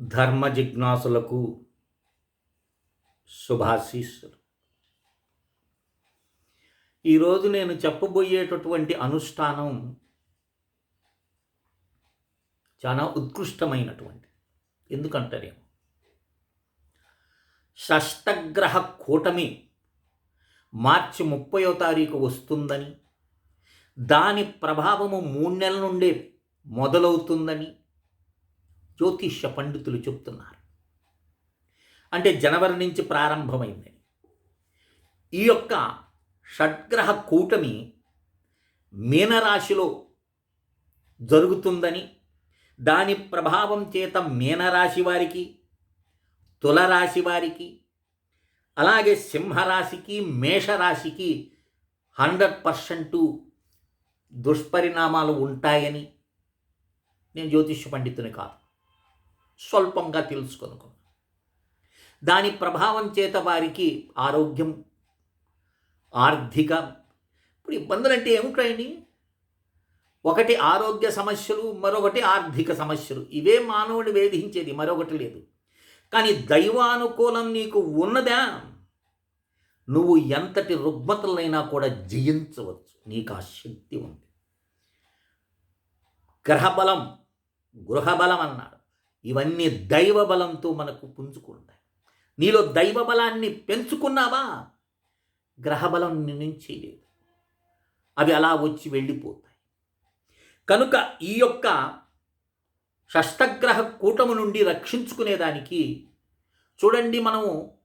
ధర్మ జిజ్ఞాసులకు శుభాశీస్సులు. ఈరోజు నేను చెప్పబోయేటటువంటి అనుష్ఠానం చాలా ఉత్కృష్టమైనటువంటి ఎందుకంటారేమో షష్టగ్రహ కూటమి మార్చి ముప్పయో తారీఖు వస్తుందని దాని ప్రభావము మూడు నెలల నుండే మొదలవుతుందని జ్యోతిష్య పండితులు చెప్తున్నారు. అంటే జనవరి నుంచి ప్రారంభమైందని ఈ యొక్క షడ్గ్రహ కూటమి మీనరాశిలో జరుగుతుందని దాని ప్రభావం చేత మీనరాశి వారికి తులరాశి వారికి అలాగే సింహరాశికి మేషరాశికి హండ్రెడ్ పర్సెంటు దుష్పరిణామాలు ఉంటాయని నేను జ్యోతిష్య పండితుని కాదు. స్వల్పంగా తెలుసుకొనుకో. దాని ప్రభావం చేత వారికి ఆరోగ్యం ఆర్థిక ఇప్పుడు ఇబ్బందులు అంటే ఏమిటాయండి ఒకటి ఆరోగ్య సమస్యలు మరొకటి ఆర్థిక సమస్యలు. ఇవే మానవుడు వేధించేది మరొకటి లేదు. కానీ దైవానుకూలం నీకు ఉన్నదా? నువ్వు ఎంతటి రుగ్మతలైనా కూడా జయించవచ్చు. నీకు ఆ శక్తి ఉంది. గ్రహబలం గృహబలం అన్నాడు. ఇవన్నీ దైవ బలంతో మనకు పుంజుకుంటాయి. నీలో దైవ బలాన్ని పెంచుకున్నావా? గ్రహబలం నుంచి లేదు. అవి అలా వచ్చి వెళ్ళిపోతాయి. కనుక ఈ యొక్క షష్టగ్రహ కూటము నుండి రక్షించుకునేదానికి చూడండి మనము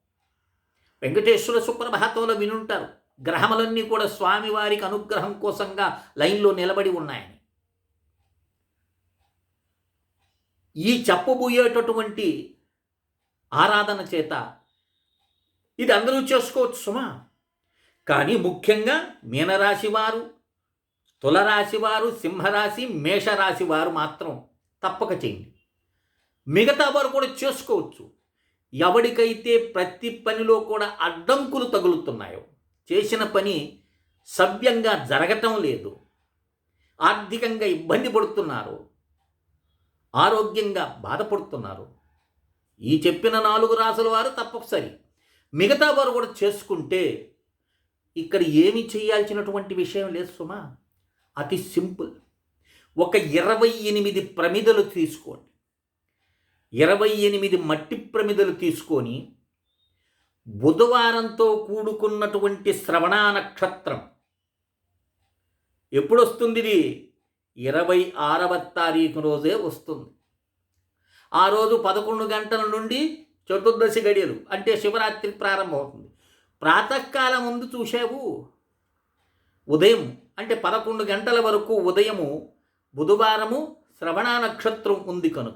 వెంకటేశ్వర సుప్రభాతంలో వినుంటారు. గ్రహములన్నీ కూడా స్వామివారికి అనుగ్రహం కోసంగా లైన్లో నిలబడి ఉన్నాయని. ఈ చెప్పబోయేటటువంటి ఆరాధన చేత ఇది అందరూ చేసుకోవచ్చు సుమా. కానీ ముఖ్యంగా మీనరాశి వారు తులరాశి వారు సింహరాశి మేషరాశి వారు మాత్రం తప్పక చేయండి. మిగతా వారు కూడా చేసుకోవచ్చు. ఎవడికైతే ప్రతి పనిలో కూడా అడ్డంకులు తగులుతున్నాయో చేసిన పని సవ్యంగా జరగటం లేదు ఆర్థికంగా ఇబ్బంది పడుతున్నారు ఆరోగ్యంగా బాధపడుతున్నారు. ఈ చెప్పిన నాలుగు రాసుల వారు తప్పనిసరి. మిగతా వారు కూడా చేసుకుంటే ఇక్కడ ఏమి చేయాల్సినటువంటి విషయం లేదు సుమా. అతి సింపుల్. ఒక ఇరవై ఎనిమిది ప్రమిదలు తీసుకోండి. ఇరవై ఎనిమిది మట్టి ప్రమిదలు తీసుకొని బుధవారంతో కూడుకున్నటువంటి శ్రవణ నక్షత్రం. ఎప్పుడొస్తుంది ఇది? ఇరవై ఆరవ తారీఖు రోజే వస్తుంది. ఆ రోజు పదకొండు గంటల నుండి చతుర్దశి గడియలు అంటే శివరాత్రి ప్రారంభమవుతుంది. ప్రాతకాలం ముందు చూసావు ఉదయం అంటే పదకొండు గంటల వరకు ఉదయము బుధవారము శ్రవణ నక్షత్రం ఉంది కనుక.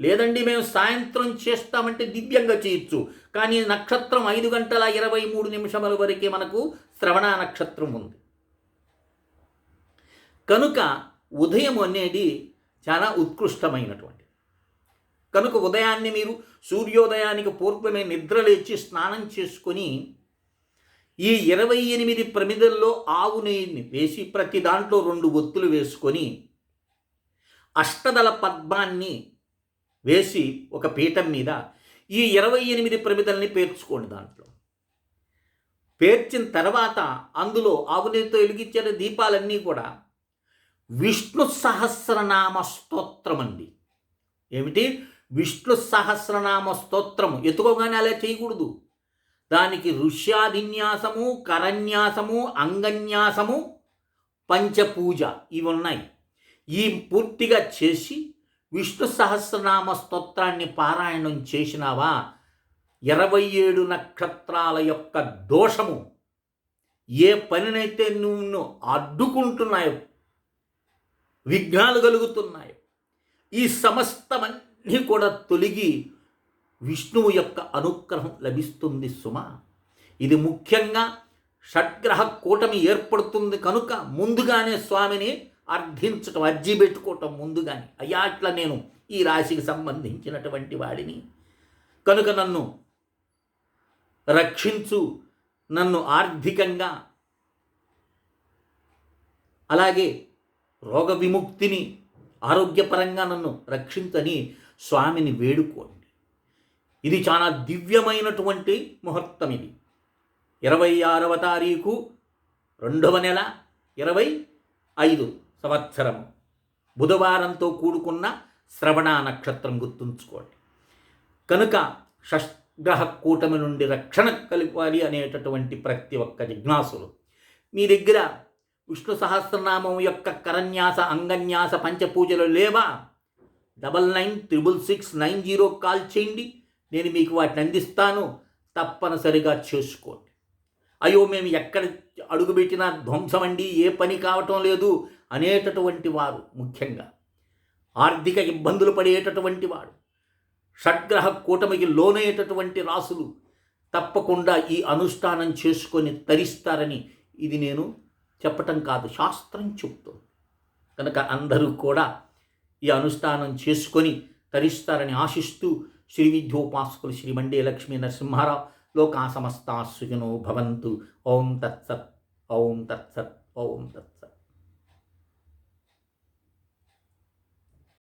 లేదండి మేము సాయంత్రం చేస్తామంటే దివ్యంగా చేయొచ్చు. కానీ నక్షత్రం ఐదు గంటల ఇరవై మూడు నిమిషముల వరకే మనకు శ్రవణ నక్షత్రం ఉంది. కనుక ఉదయం అనేది చాలా ఉత్కృష్టమైనటువంటి. కనుక ఉదయాన్నే మీరు సూర్యోదయానికి పూర్వమే నిద్రలేచి స్నానం చేసుకొని ఈ ఇరవై ఎనిమిది ప్రమిదల్లో ఆవు నెయ్యిని వేసి ప్రతి దాంట్లో రెండు ఒత్తులు వేసుకొని అష్టదల పద్మాన్ని వేసి ఒక పీఠం మీద ఈ ఇరవై ఎనిమిది ప్రమిదల్ని పేర్చుకోండి దాంట్లో. పేర్చిన తర్వాత అందులో ఆవునేతో వెలిగించిన దీపాలన్నీ కూడా విష్ణు సహస్రనామ స్తోత్రం అండి ఏమిటి? విష్ణు సహస్రనామ స్తోత్రము. ఎత్తుకోగానే అలా చేయకూడదు. దానికి ఋష్యాధిన్యాసము కరన్యాసము అంగన్యాసము పంచపూజ ఇవి ఉన్నాయి. ఈ పూర్తిగా చేసి విష్ణు సహస్రనామ స్తోత్రాన్ని పారాయణం చేసినావా? ఇరవై ఏడు నక్షత్రాల యొక్క దోషము ఏ పనినైతే నువ్వు అడ్డుకుంటున్నాయో విఘ్నాలు కలుగుతున్నాయి. ఈ సమస్తమన్నీ కూడా తొలగి విష్ణువు యొక్క అనుగ్రహం లభిస్తుంది సుమ. ఇది ముఖ్యంగా షడ్గ్రహ కూటమి ఏర్పడుతుంది కనుక ముందుగానే స్వామిని అర్థించటం అర్జీ పెట్టుకోవటం ముందుగానే. అయ్యా అట్లా నేను ఈ రాశికి సంబంధించినటువంటి వాడిని. కనుక నన్ను రక్షించు నన్ను ఆర్థికంగా అలాగే రోగ విముక్తిని ఆరోగ్యపరంగా నన్ను రక్షించని స్వామిని వేడుకోండి. ఇది చాలా దివ్యమైనటువంటి ముహూర్తం ఇది. ఇరవై ఆరవ తారీఖు రెండవ నెల ఇరవై ఐదు సంవత్సరము బుధవారంతో కూడుకున్న శ్రవణ నక్షత్రం గుర్తుంచుకోండి. కనుక షష్గ్రహ కూటమి నుండి రక్షణ కలిపాలి అనేటటువంటి ప్రతి ఒక్క జిజ్ఞాసులు మీ దగ్గర విష్ణు సహస్రనామం యొక్క కరన్యాస అంగన్యాస పంచపూజలు లేవా? Double nine triple six nine zero call చేయండి. నేను మీకు వాటిని అందిస్తాను. తప్పనిసరిగా చేసుకోండి. అయ్యో మేము ఎక్కడ అడుగుపెట్టినా ధ్వంసమండి ఏ పని కావటం లేదు అనేటటువంటి వారు ముఖ్యంగా. ఆర్థిక ఇబ్బందులు పడేటటువంటి వాడు షడ్గ్రహ కూటమికి లోనయ్యేటటువంటి రాసులు తప్పకుండా ఈ అనుష్ఠానం చేసుకొని తరిస్తారని ఇది నేను చెప్పటం కాదు శాస్త్రం చెప్తుంది కనుక అందరూ కూడా ఈ అనుష్ఠానం చేసుకొని తరిస్తారని ఆశిస్తూ శ్రీ విద్యోపాసకులు శ్రీ మండే లక్ష్మీ నరసింహారావు లోకా సమస్తా భవంతు. ఓం తత్సత్ ఓం తత్సత్ ఓం తత్సత్.